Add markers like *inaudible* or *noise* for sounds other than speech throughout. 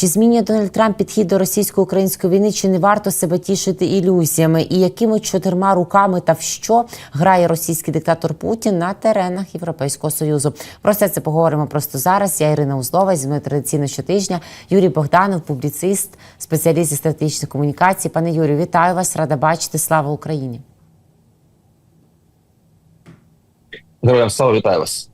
Чи змінює Дональд Трамп підхід до російсько-української війни? Чи не варто себе тішити ілюзіями? І якими чотирма руками та в що грає російський диктатор Путін на теренах Європейського союзу? Про все це поговоримо просто зараз. Я Ірина Узлова зі мною традиційно щотижня. Юрій Богданов, публіцист, спеціаліст зі стратегічних комунікацій. Пане Юрію, вітаю вас! Рада бачити. Слава Україні! Героям слава вітаю вас.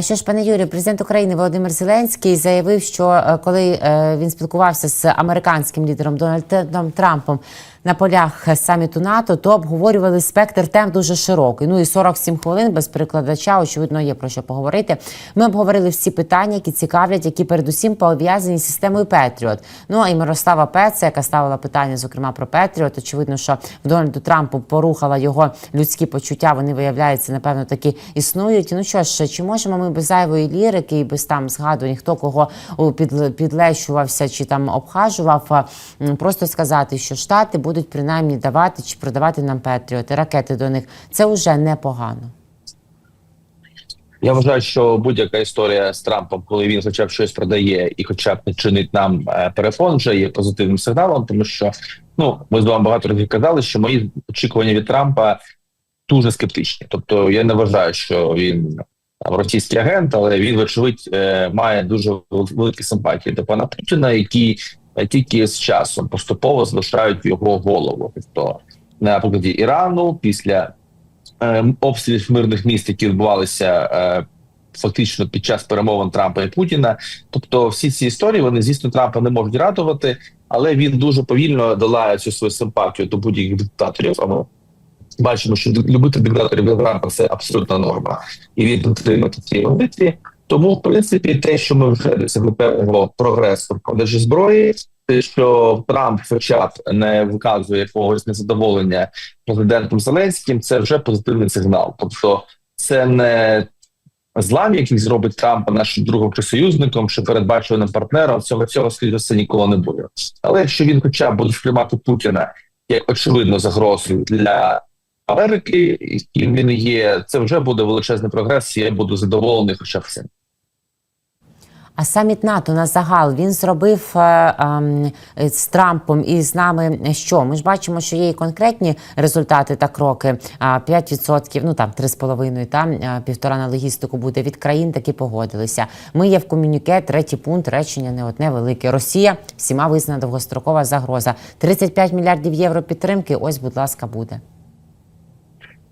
Що ж, пане Юрію, президент України Володимир Зеленський заявив, що е, коли е, він спілкувався з американським лідером Дональдом Трампом на полях саміту НАТО, то обговорювали спектр тем дуже широкий. Ну і 47 хвилин без перекладача, очевидно, є про що поговорити. Ми обговорили всі питання, які цікавлять, які передусім пов'язані з системою Петріот. Ну а і Мирослава Пеца, яка ставила питання, зокрема про Петріот. Очевидно, що Дональду Трампу порухала його людські почуття. Вони виявляються, напевно, таки існують. Ну що ж, чи можемо ми без зайвої лірики і без там згадувань, хто кого підлещувався чи там обхажував, просто сказати, що штати будуть принаймні давати чи продавати нам Петріоти, ракети до них. Це вже непогано. Я вважаю, що будь-яка історія з Трампом, коли він хоча б щось продає і хоча б не чинить нам е, перефон, вже є позитивним сигналом, тому що ну ми з вами багато разів казали, що мої очікування від Трампа дуже скептичні. Тобто я не вважаю, що він там російський агент, але він, вочевидь, е, має дуже великі симпатії до пана Путіна, які е, тільки з часом поступово залишають його голову. Тобто на прикладі Ірану після е, обстрілів мирних міст, які відбувалися е, фактично під час перемовин Трампа і Путіна. Тобто, всі ці історії вони звісно Трампа не можуть радувати, але він дуже повільно долає цю свою симпатію до будь-яких диктаторів. Бачимо, що любити диктаторів Трампа це абсолютна норма, і він підтримує ці позиції. Тому, в принципі, те, що ми вже досягли певного прогресу продажі зброї, те, що Трамп хоча б не виказує якогось незадоволення президентом Зеленським, це вже позитивний сигнал. Тобто, це не злам, який зробить Трампа нашим другом чи союзником, чи передбачуваним партнером. Цього цього все ніколи не буде. Але якщо він, хоча б буде сприймати Путіна як очевидно загрозу для Америки, і він є, це вже буде величезний прогрес. Я буду задоволений, хоча цим. А саміт НАТО на загал він зробив е, ем, з Трампом і з нами що? Ми ж бачимо, що є і конкретні результати та кроки. А 5%, ну там 3,5%, там е, півтора на логістику буде від країн, таки погодилися. Ми є в комюніке, третій пункт речення не одне велике. Росія всіма визнана довгострокова загроза. 35 мільярдів євро підтримки. Ось, будь ласка, буде.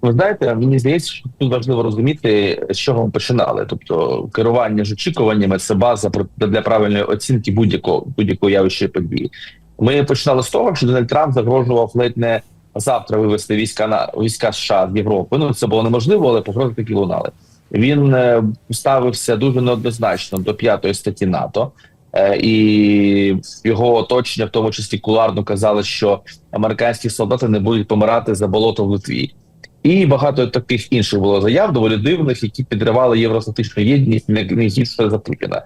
Ви знаєте, мені здається, що тут важливо розуміти, з чого ми починали. Тобто, керування ж очікуваннями це база для правильної оцінки будь-якого будь-якої явища події. Ми починали з того, що Дональд Трамп загрожував ледь не завтра вивести війська на війська США з Європи. Ну це було неможливо, але погрози такі лунали. Він е, ставився дуже неоднозначно до п'ятої статті НАТО. Е, І його оточення, в тому числі куларно, казали, що американські солдати не будуть помирати за болото в Литві. І багато таких інших було заяв, доволі дивних, які підривали євроатлантичну єдність не, гірше за Путіна.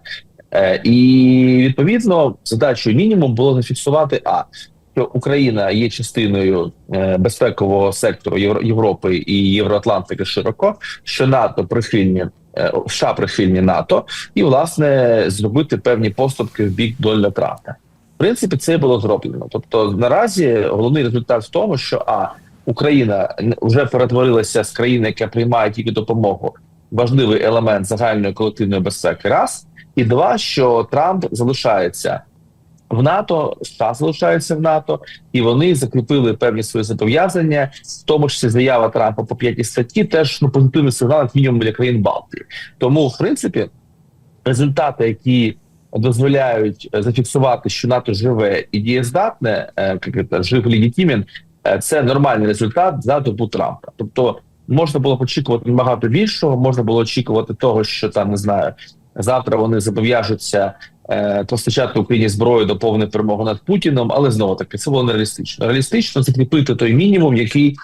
Е, і відповідно задачою мінімум було зафіксувати а що Україна є частиною е, безпекового сектору Євро, Європи і Євроатлантики широко, що НАТО прихильні е, США прихильні НАТО, і власне зробити певні поступки в бік Дональда Трампа. В принципі, це було зроблено. Тобто, наразі головний результат в тому, що а Україна вже перетворилася з країни, яка приймає тільки допомогу, важливий елемент загальної колективної безпеки. Раз і два, що Трамп залишається в НАТО, США залишаються в НАТО, і вони закріпили певні свої зобов'язання, в тому числі заява Трампа по п'ятій статті, теж ну позитивний сигнал як мінімум для країн Балтії. Тому, в принципі, результати, які дозволяють е, зафіксувати, що НАТО живе і дієздатне, е, як це, жив легітимен, це нормальний результат за добу Трампа. Тобто можна було очікувати набагато більшого, можна було очікувати того, що там не знаю, завтра вони зобов'яжуться е, постачати Україні зброю до повної перемоги над Путіном, але знову таки це було нереалістично. Реалістично закріпити той мінімум, який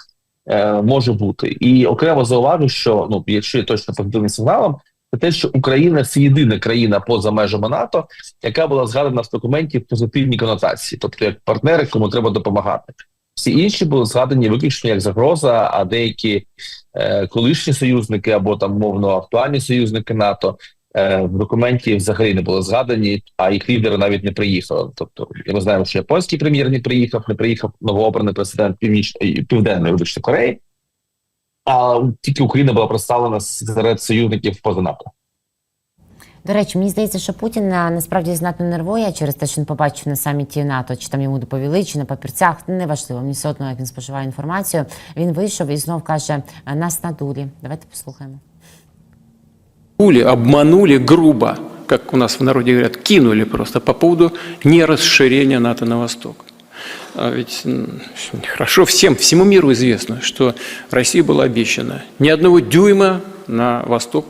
е, може бути, і окремо зауважу, що ну якщо є точно позитивним сигналом, це те, що Україна це єдина країна поза межами НАТО, яка була згадана в документі в позитивній конотації, тобто як партнери, кому треба допомагати. Всі інші були згадані виключно як загроза, а деякі е, колишні союзники або там мовно актуальні союзники НАТО е, в документі взагалі не були згадані, а їх лідери навіть не приїхали. Тобто, ми знаємо, що японський прем'єр не приїхав, не приїхав новообраний президент Північ... е, Південної вибачте, Кореї. А тільки Україна була представлена серед союзників поза НАТО. До речі, мені здається, що Путін насправді знатно нервує через те, що він побачив на саміті НАТО, чи там йому доповіли, чи на папірцях. Неважливо, мені все одно, як він споживає інформацію. Він вийшов і знов каже: нас надулі. Давайте послухаємо. Обманули, обманули грубо, как у нас в народе говорят, кинули просто по поводу нерасширения НАТО на восток. Ведь хорошо всем, всему миру известно, что России было обещано ни одного дюйма на восток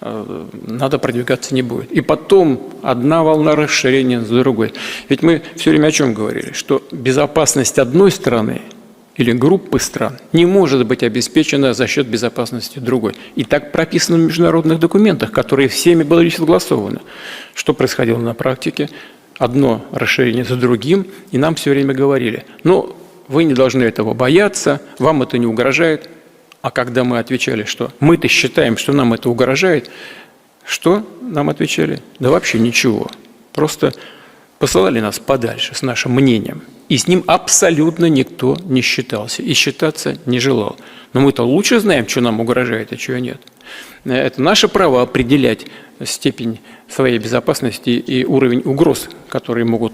надо продвигаться не будет. И потом одна волна расширения за другой. Ведь мы все время о чем говорили? Что безопасность одной страны или группы стран не может быть обеспечена за счет безопасности другой. И так прописано в международных документах, которые всеми были согласованы. Что происходило на практике? Одно расширение за другим, и нам все время говорили, ну, вы не должны этого бояться, вам это не угрожает. А когда мы отвечали, что мы-то считаем, что нам это угрожает, что нам отвечали? Да вообще ничего. Просто посылали нас подальше с нашим мнением. И с ним абсолютно никто не считался и считаться не желал. Но мы-то лучше знаем, что нам угрожает, а чего нет. Это наше право определять степень своей безопасности и уровень угроз, которые могут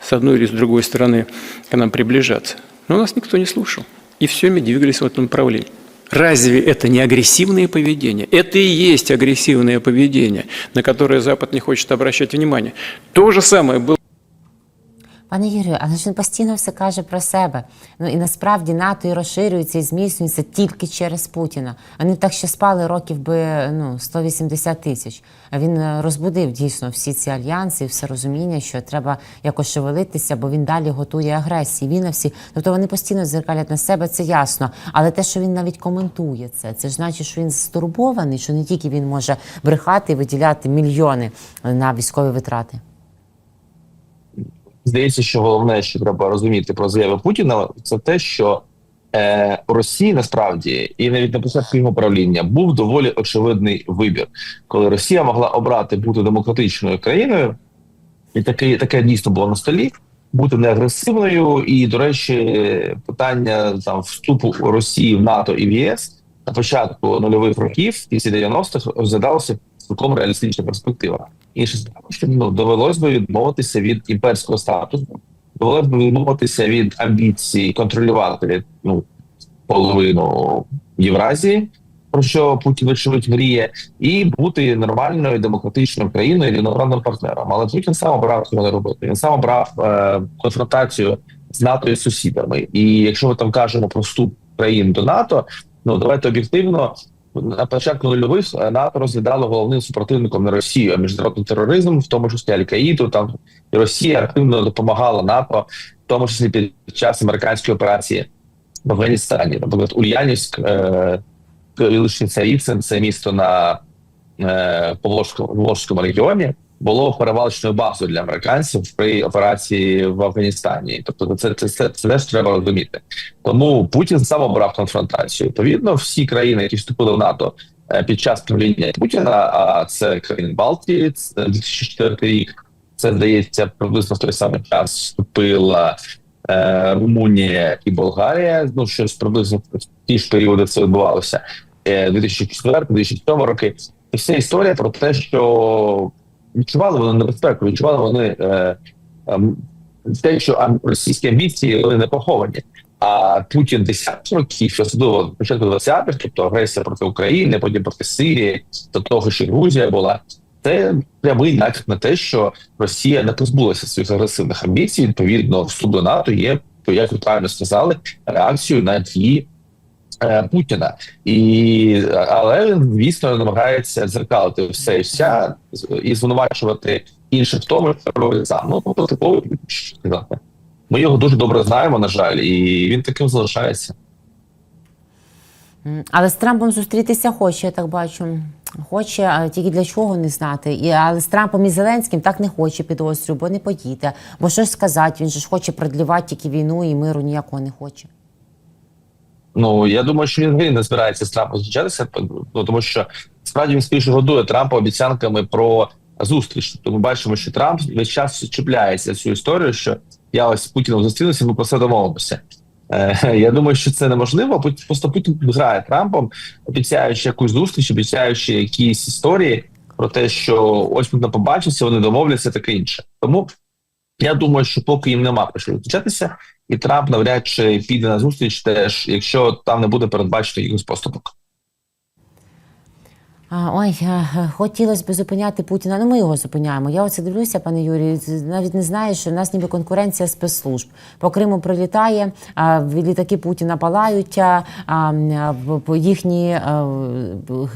с одной или с другой стороны к нам приближаться. Но нас никто не слушал. И все мы двигались в этом направлении. Разве это не агрессивное поведение? Это и есть агрессивное поведение, на которое Запад не хочет обращать внимание. То же самое было Пане Юрію, але ж він постійно все каже про себе. Ну і насправді НАТО і розширюється і зміцнюється тільки через Путіна. Вони так ще спали років би ну 180 тисяч. А він е, розбудив дійсно всі ці альянси, і все розуміння, що треба якось шевелитися, бо він далі готує агресії. Він на всі, тобто вони постійно зеркалять на себе, це ясно. Але те, що він навіть коментує це, це ж значить, що він стурбований, що не тільки він може брехати і виділяти мільйони на військові витрати. Здається, що головне, що треба розуміти про заяви Путіна, це те, що е, Росії насправді і навіть на початку його правління був доволі очевидний вибір, коли Росія могла обрати бути демократичною країною, і таке, таке дійсно було на столі. Бути неагресивною, і до речі, питання там вступу Росії в НАТО і в ЄС на початку нульових років, після 90-х, розглядалося цілком реалістична перспектива. Інше справа, що ну, довелось би відмовитися від імперського статусу, довелось би відмовитися від амбіцій контролювати ну, половину Євразії, про що Путін вочевидь мріє, і бути нормальною демократичною країною рівноправним партнером. Але Путін сам обрав цього не робити. Він сам обрав е, конфронтацію з НАТО і сусідами. І якщо ми там кажемо про вступ країн до НАТО, ну давайте об'єктивно. На початку нульових е, НАТО розглядало головним супротивником на Росію, а міжнародний тероризм, в тому числі Аль-Каїду. Там і Росія активно допомагала НАТО, в тому числі під час американської операції в Афганістані. Наприклад, Ульянівськ, е, колишній Царівцин, це місто на е, Поволжському регіоні, було перевалочною базою для американців при операції в Афганістані. Тобто, це це, це, це теж треба розуміти. Тому Путін сам обрав конфронтацію. Відповідно, всі країни, які вступили в НАТО е, під час правління Путіна, а це країни Балтії, це 2004 рік. Це здається приблизно в той самий час вступила е, Румунія і Болгарія. Ну щось приблизно в ті ж періоди це відбувалося. Е, 2004-2007 роки. І вся історія про те, що відчували вони небезпеку, відчували вони е, е, те, що російські амбіції вони не поховані. А Путін 10 років, особливо початку 20-х, тобто агресія проти України, потім проти Сирії, до того, що Грузія була. Це прямий натяк на те, що Росія не позбулася своїх агресивних амбіцій. Відповідно, вступ до НАТО є, як ви правильно сказали, реакцією на дії Путіна. І але звісно намагається дзеркалити все і вся і звинувачувати інших в тому, що робить сам. Ну тобто типовий сказати. Ми його дуже добре знаємо, на жаль, і він таким залишається. Але з Трампом зустрітися хоче, я так бачу. Хоче, тільки для чого не знати. І, але з Трампом і Зеленським так не хоче підозрюю, бо не поїде. Бо що ж сказати, він же ж хоче продлівати тільки війну і миру ніякого не хоче. Ну я думаю, що він не збирається з Трампом зустрічатися, ну тому що справді він скоріше годує Трампа обіцянками про зустріч. Тобто бачимо, що Трамп весь час чіпляється цю історію, що я ось з Путіним зустрінуся, ми про це домовимося. Е, Я думаю, що це неможливо. Просто Путін грає Трампом, обіцяючи якусь зустріч, обіцяючи якісь історії про те, що ось ми побачимося, вони домовляться, таке інше. Тому я думаю, що поки їм нема про що зустрічатися, і Трамп навряд чи піде на зустріч, теж якщо там не буде передбачено якихось поступок. Ой, е, хотілося б зупиняти Путіна. Ну, ми його зупиняємо. Я оце дивлюся, пане Юрію. Навіть не знаю, що в нас ніби конкуренція спецслужб. По Криму прилітає, літаки Путіна палають, їхні е,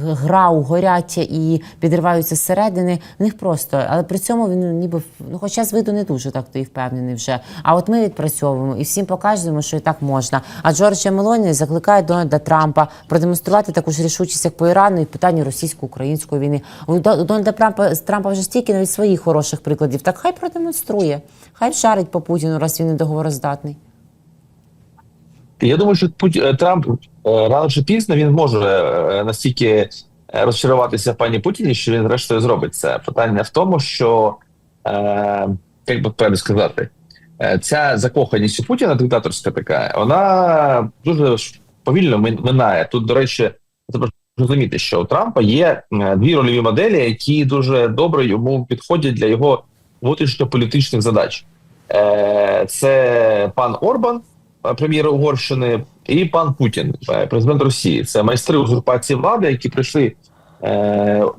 грау горять і підриваються зсередини. В них просто, але при цьому він ну, ніби ну, хоча з виду не дуже так то і впевнений вже. А от ми відпрацьовуємо і всім показуємо, що і так можна. А Джорджія Мелоні закликає Дональда Трампа продемонструвати таку ж рішучість, як по Ірану, і в питанні російсько-української війни. У До- Дональда Трампа з Трампа вже стільки навіть своїх хороших прикладів. Так хай продемонструє, хай шарить по Путіну, раз він недоговороздатний. Я думаю, що е, Трамп е, рано чи пізно він може е, настільки розчаруватися пані Путіні, що він зрештою зробить це. Питання в тому, що е, як би правильно сказати, ця закоханість у Путіна, диктаторська така, вона дуже повільно минає. Тут, до речі, розуміти, що у Трампа є е, дві рольові моделі, які дуже добре йому підходять для його внутрішньополітичних задач. Е, Це пан Орбан, е, прем'єр Угорщини, і пан Путін, президент Росії. Це майстри узурпації влади, які прийшли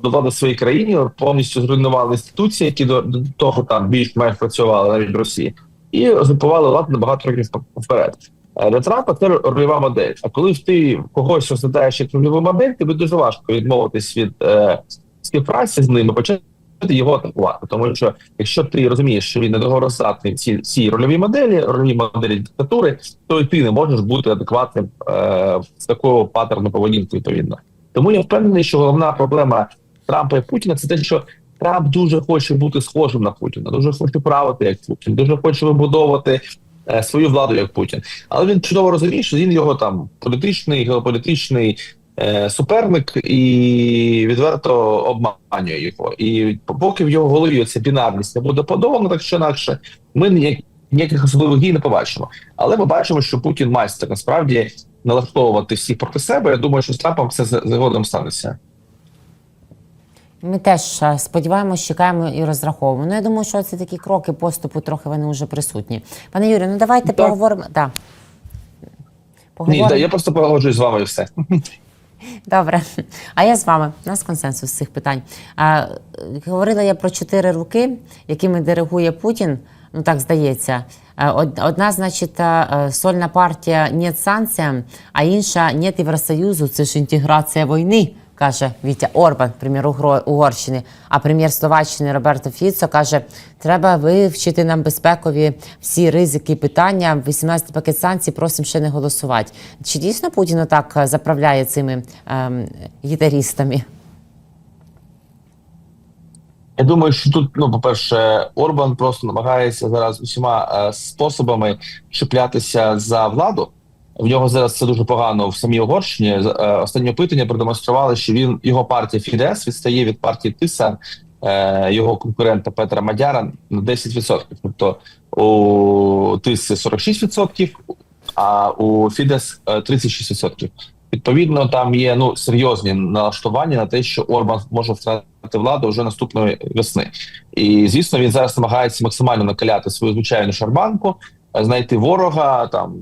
до влади своїй країні, повністю зруйнували інституції, які до, того там більш-менш працювали навіть в Росії, і узурпували владу на багато років вперед. Для Трампа це рольова модель. А коли ти когось розглядаєш як рольову модель, тобі дуже важко відмовитись від е, співпраці з ними, почати його атакувати. Тому що якщо ти розумієш, що він недоговороздатний в цій, цій рольовій моделі, рольовій моделі диктатури, то і ти не можеш бути адекватним е, з такого паттерну поведінки відповідно. Тому я впевнений, що головна проблема Трампа і Путіна це те, що Трамп дуже хоче бути схожим на Путіна, дуже хоче правити як Путін, дуже хоче вибудовувати свою владу як Путін. Але він чудово розуміє, що він його там політичний, геополітичний е, суперник і відверто обманює його. І поки в його голові ця бінарність не буде подолана, так чи інакше, ми ніяк, ніяких особливих дій не побачимо. Але ми бачимо, що Путін майстер насправді налаштовувати всіх проти себе. Я думаю, що з Трампом з- згодом станеться. Ми теж е, сподіваємось, чекаємо і розраховуємо. Ну, я думаю, що це такі кроки поступу трохи вони вже присутні. Пане Юрію, ну давайте Так. поговоримо. Да. Ні, да, я просто погоджуюсь з вами і все. *laughs* Добре. А я з вами. У нас консенсус з цих питань. А, говорила я про чотири руки, якими диригує Путін. Ну так здається. Е, Одна, значить, е, сольна партія «Нет санкціям, а інша «Нет Євросоюзу. Це ж інтеграція війни. Каже Вітя Орбан, прем'єр Угорщини. А прем'єр Словаччини Роберто Фіцо каже: треба вивчити нам безпекові всі ризики питання. 18 пакет санкцій просимо ще не голосувати. Чи дійсно Путін так е, заправляє цими ем, гітарістами? Я думаю, що тут, ну, по-перше, Орбан просто намагається зараз усіма е, способами чіплятися за владу. В нього зараз це дуже погано в самій Угорщині. Е, Останні опитання продемонстрували, що він його партія Фідес відстає від партії Тиса, е, його конкурента Петра Мадяра на 10%. Тобто у Тиси 46%, а у Фідес е, 36%. Відповідно, там є ну серйозні налаштування на те, що Орбан може втратити владу вже наступної весни. І звісно, він зараз намагається максимально накаляти свою звичайну шарманку, е, знайти ворога там.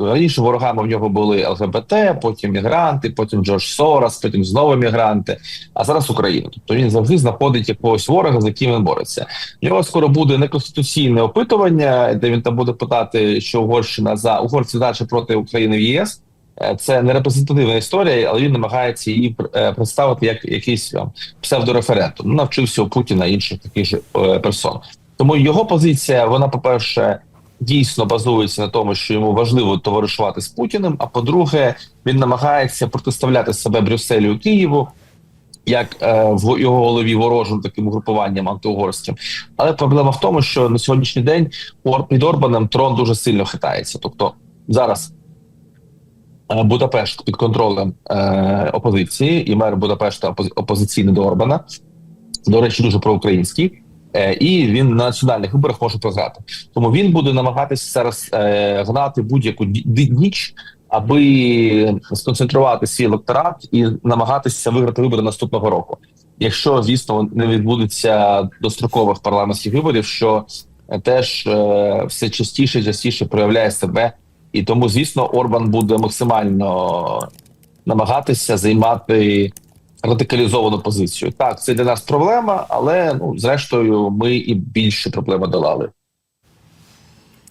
Раніше ворогами в нього були ЛГБТ, потім мігранти, потім Джордж Сорос, потім знову мігранти. А зараз Україна. Тобто він завжди знаходить якогось ворога, з яким він бореться. В нього скоро буде неконституційне опитування, де він там буде питати, що Угорщина за угорці далі проти України в ЄС. Е, Це не репрезентативна історія, але він намагається її е, представити як якийсь там, псевдореферендум. Ну, Навчився у Путіна інших таких же е, персон. Тому його позиція, вона, по-перше, дійсно базується на тому, що йому важливо товаришувати з Путіним. А по-друге, він намагається протиставляти себе Брюсселю Києву. Як е, в його голові ворожим таким угрупуванням антиугорським, але проблема в тому, що на сьогоднішній день під Орбаном трон дуже сильно хитається. Тобто зараз е, Будапешт під контролем е, опозиції, і мер Будапешта опози- опозиційний до Орбана. До речі, дуже проукраїнський. Е, і він на національних виборах може програти. Тому він буде намагатися зараз е, гнати будь-яку ніч, аби сконцентрувати свій електорат і намагатися виграти вибори наступного року. Якщо звісно не відбудеться дострокових парламентських виборів, що е, теж все частіше і частіше проявляє себе, і тому, звісно, Орбан буде максимально намагатися займати радикалізовану позицію. Так, це для нас проблема, але ну зрештою ми і більше проблеми долали.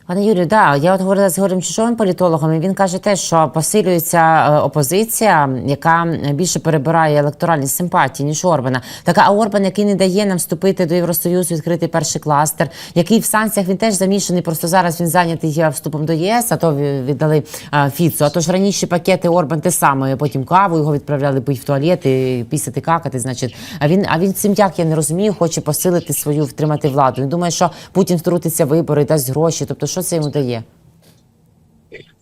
Пане Юрію, да, я от говорила з Ігорем Чижовим політологом, і він каже те, що посилюється е, опозиція, яка більше перебирає електоральні симпатії, ніж Орбана. Така, а Орбан, який не дає нам вступити до Євросоюзу, відкрити перший кластер, який в санкціях він теж замішаний. Просто зараз він зайнятий е, вступом до ЄС, а то віддали е, Фіцу. А то ж раніше пакети Орбан те саме, потім каву його відправляли пить в туалет і пісяти какати. Значить, а він а він цим як я не розумію, хоче посилити свою втримати владу. Він думає, що Путін втрутиться вибори, дасть гроші. Тобто, що це йому дає?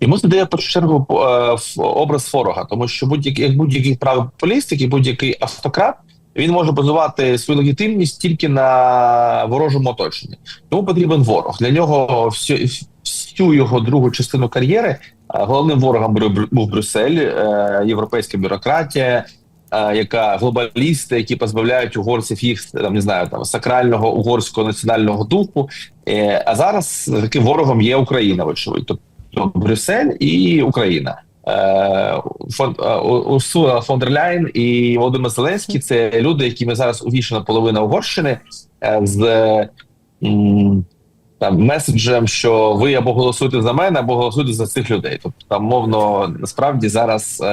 Йому це дає в першу чергу е, образ ворога, тому що будь-який як будь-який правий популіст, як і будь-який автократ, він може базувати свою легітимність тільки на ворожому оточенні. Йому потрібен ворог. Для нього всю, всю його другу частину кар'єри е, головним ворогом був Брюссель, е, європейська бюрократія. Е, Яка глобалісти, які позбавляють угорців їх там не знаю там сакрального угорського національного духу. Е, А зараз таким ворогом є Україна, вочевидь. Тобто Брюссель і Україна. Е, Фон Урсула фон дер Ляйн і Володимир Зеленський це люди, якими зараз увішана половина Угорщини з там меседжем, що ви або голосуєте за мене, або голосуєте за цих людей. Тобто там мовно насправді зараз.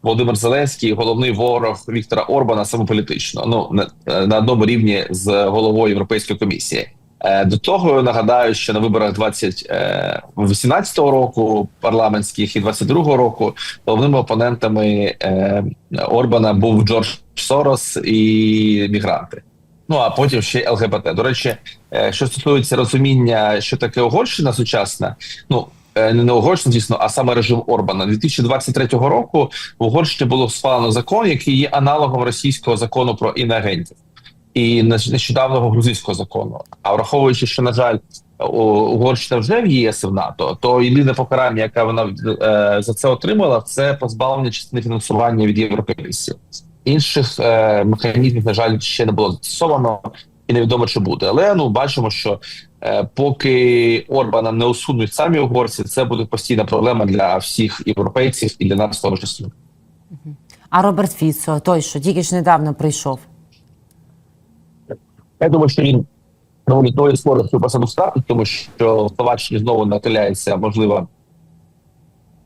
Е, Володимир Зеленський головний ворог Віктора Орбана саме політично. Ну на, на одному рівні з головою Європейської комісії. Е, До того нагадаю, що на виборах 2018 року парламентських і 22 року головними опонентами е, Орбана був Джордж Сорос і мігранти. Ну а потім ще ЛГБТ. До речі, е, що стосується розуміння, що таке Угорщина сучасна, ну е, не Угорщина, звісно, а саме режим Орбана. 2023 року в Угорщині було схвалено закон, який є аналогом російського закону про інагентів і нещодавнього грузинського закону. А враховуючи, що на жаль, Угорщина вже в ЄС і в НАТО, то єдине покарання, яке вона е, за це отримала, це позбавлення частини фінансування від Єврокомісії. Інших е, механізмів, на жаль, ще не було застосовано, і невідомо чи буде. Але ну бачимо, що поки Орбана не усунуть самі угорці, це буде постійна проблема для всіх європейців і для нас в тому числі. А Роберт Фіцо, той, що тільки ж недавно прийшов. Я думаю, що він доволі доволі скоро цю посаду встратить, тому що в Словаччині знову нахиляється можлива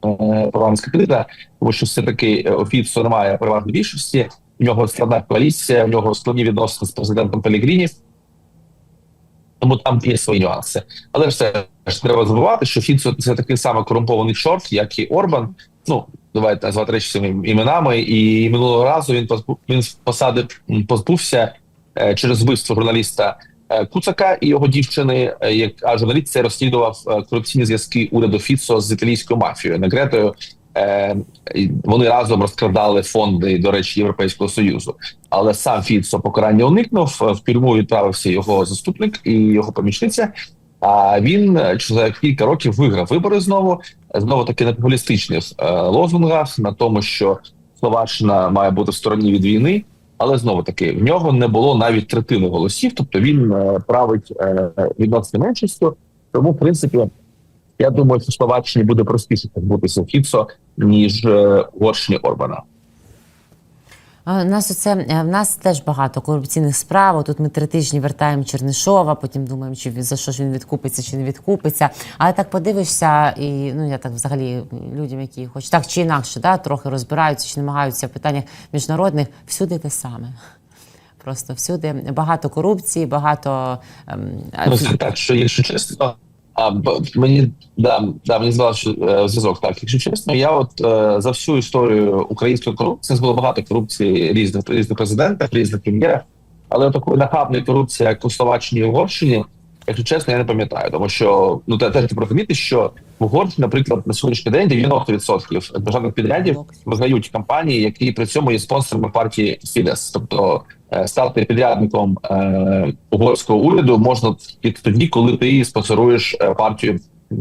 е, парламентська криза, тому що все таки офіцер не має переважної більшості. В нього складна коаліція, в нього складні відносини з президентом Пелігріні. Тому там є свої нюанси. Але все ж треба забувати, що Фіцо це такий самий корумпований чорт, як і Орбан. Ну давайте назвати речі своїми іменами. І минулого разу він позбув він з посади позбувся е, через вбивство журналіста е, Куцака і його дівчини. е, Як а журналіст це розслідував корупційні зв'язки уряду Фіцо з італійською мафією Негретою. Е, Вони разом розкрадали фонди, до речі, Європейського союзу. Але сам Фіцо покарання уникнув. е, В тюрму відправився його заступник і його помічниця. А він е, за кілька років виграв вибори знову. Знову таки на популістичних е, лозунгах на тому, що Словаччина має бути в стороні від війни. Але знову таки в нього не було навіть третини голосів, тобто він править відносно меншістю. Тому, в принципі, я думаю, що Словаччині буде простіше позбутися Фіцо, ніж Угорщині Орбана. У нас оце е, в нас теж багато корупційних справ. Тут ми три тижні вертаємо Чернишова, потім думаємо, чи за що ж він відкупиться, чи не відкупиться. Але так подивишся, і ну я так взагалі людям, які хоч так чи інакше, да, трохи розбираються чи намагаються в питаннях міжнародних, всюди те саме. Просто всюди багато корупції, багато ем, Ну, так, що якщо чесно, а мені да, да мені звали що е, зв'язок. Так, якщо чесно, я от е, за всю історію української корупції було багато корупції різних різних президентах, різних прем'єрах, але такої нахабної корупції, як у Словаччині і Угорщині, Якщо чесно, я не пам'ятаю, тому що ну те- теж розуміти, що в Угорщині, наприклад, на сьогоднішній день 90% державних підрядів визнають компанії, які при цьому є спонсорами партії Фідес. Тобто е, стати підрядником е, угорського уряду можна тільки тоді, коли ти спонсоруєш е, партію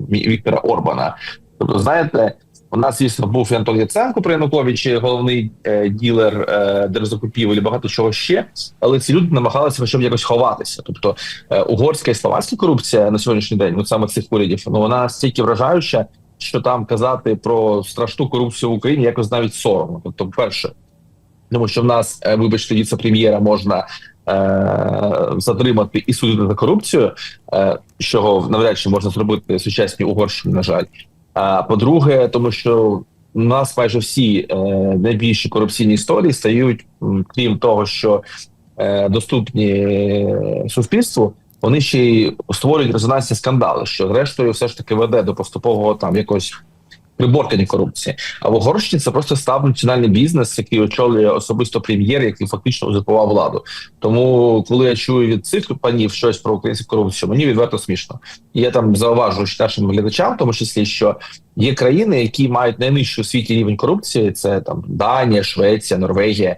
Віктора Орбана. Тобто, знаєте, у нас звісно був Антон Яценко при Януковичі, головний е, ділер е, держзакупівель, багато чого ще. Але ці люди намагалися б якось ховатися. Тобто е, угорська і словацька корупція на сьогоднішній день, ну саме цих урядів, ну вона стільки вражаюча, що там казати про страшну корупцію в Україні якось навіть соромно. Тобто, перше, тому що в нас, е, вибачте, віце-прем'єра можна е, затримати і судити за корупцію, е, чого навряд чи можна зробити в сучасній Угорщині, на жаль. А по-друге, тому що у нас майже всі е, найбільші корупційні історії стають, крім того, що е, доступні е, суспільству, вони ще й створюють резонансні скандали, що зрештою все ж таки веде до поступового там якогось приборкання корупції. А в Угорщині це просто став національний бізнес, який очолює особисто прем'єр, який фактично узурпував владу. Тому, коли я чую від цих панів щось про українську корупцію, мені відверто смішно. І я там зауважу що нашим глядачам, в тому числі, що є країни, які мають найнижчий у світі рівень корупції. Це там Данія, Швеція, Норвегія.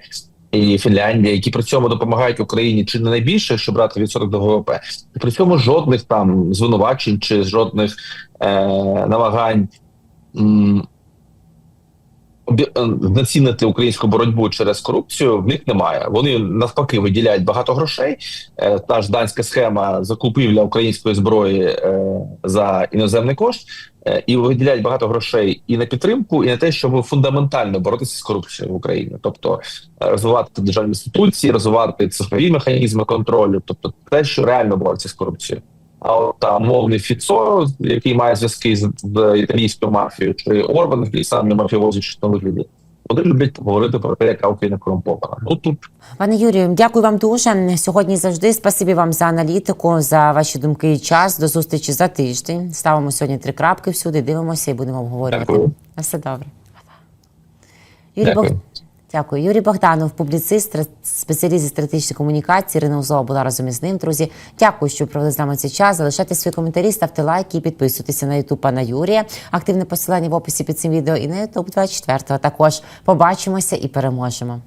І Фінляндія, які при цьому допомагають Україні чи не найбільше, якщо брати відсоток до ВВП, при цьому жодних там звинувачень чи жодних е, намагань е, знецінити українську боротьбу через корупцію в них немає. Вони навпаки виділяють багато грошей. Е, Та ж данська схема закупівля української зброї е, за іноземний кошт, і виділяють багато грошей і на підтримку, і на те, щоб фундаментально боротися з корупцією в Україні, тобто розвивати державні інституції, розвивати цифрові механізми контролю, тобто те, що реально бореться з корупцією. А от там мовний Фіцо, який має зв'язки з, з італійською мафією, чи Орбан, який сам не мафіозі, чи на вигляді, вони люблять говорити про те, яка Україна корумпована. Ну тут Пане Юрію, дякую вам дуже. Сьогодні завжди спасибі вам за аналітику, за ваші думки і час. До зустрічі за тиждень. Ставимо сьогодні три крапки всюди, дивимося і будемо обговорювати. Дякую. На все добре. Юрій Бог... Дякую. Юрій Богданов, публіцист, спеціаліст стратегічної комунікації. Ірина Узова була разом із ним. Друзі, дякую, що провели з нами цей час. Залишайте свої коментарі, ставте лайки і підписуйтеся на Ютуб пана Юрія. Активне посилання в описі під цим відео і на Ютуб 24 Також побачимося і переможемо.